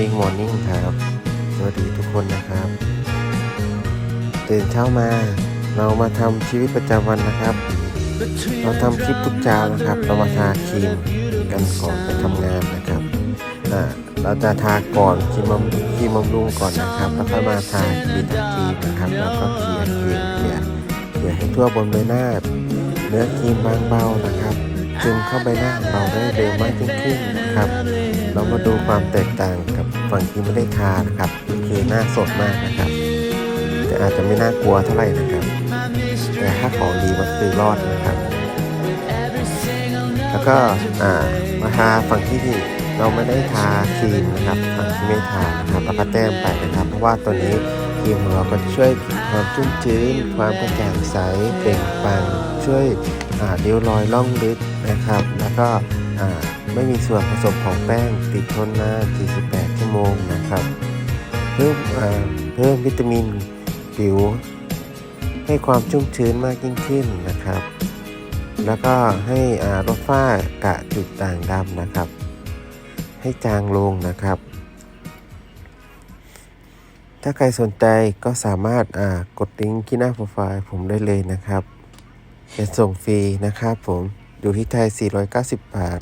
นิ่งมอร์นิ่งครับ สวัสดีทุกคนนะครับ ตื่นเช้ามาเรามาทำชีวิตประจำวันนะครับ เราทำคลิปทุกเช้านะครับ เรามาทาครีมกันก่อนไปทำงานนะครับอ่าเราจะทาก่อนครีมบำครีมบำรุงก่อนนะครับ แล้วค่อยมาทาครีมครีมนะครับ แล้วก็เกลี่ยเกลี่ยเกลี่ยเกลี่ยให้ทั่วบนใบหน้าเนื้อครีมบางเบานะครับซึมเข้าใบหน้าเราได้เร็วมากยิ่งขึ้นนะครับ เรามาดูความแตกต่างกับ ฝั่งที่ไม่ได้ทานะครับคือหน้าสดมากนะครับแต่อาจจะไม่น่ากลัวเท่าไหร่นะครับ แต่ถ้าของดีมันคือรอดนะครับ แล้วก็อ่ามาทาฝั่งที่เราไม่ได้ทาครีมนะครับฝั่งที่ไม่ทานะครับแล้วก็แต้มไปนะครับ เพราะว่าตัวนี้ครีมของเราก็ช่วยความชุ่มชื้น ความกระจ่างใสเปล่งปลั่งช่วยอ่าริ้วรอยล่องลึกนะครับ แล้วก็ ไม่มีส่วนผสมของแป้งติดทนนาน 48 ชั่วโมงนะครับ เพิ่มเพิ่มวิตามินผิว ให้ความชุ่มชื้นมากยิ่งขึ้นนะครับ แล้วก็ให้อ่าลดฝ้ากะจุดด่างดำนะครับ ให้จางลงนะครับ ถ้าใครสนใจก็สามารถอ่ากดลิงก์ที่หน้าโปรไฟล์ผมได้เลยนะครับเป็นส่งฟรีนะครับผม อยู่ที่ไทย 490 บาท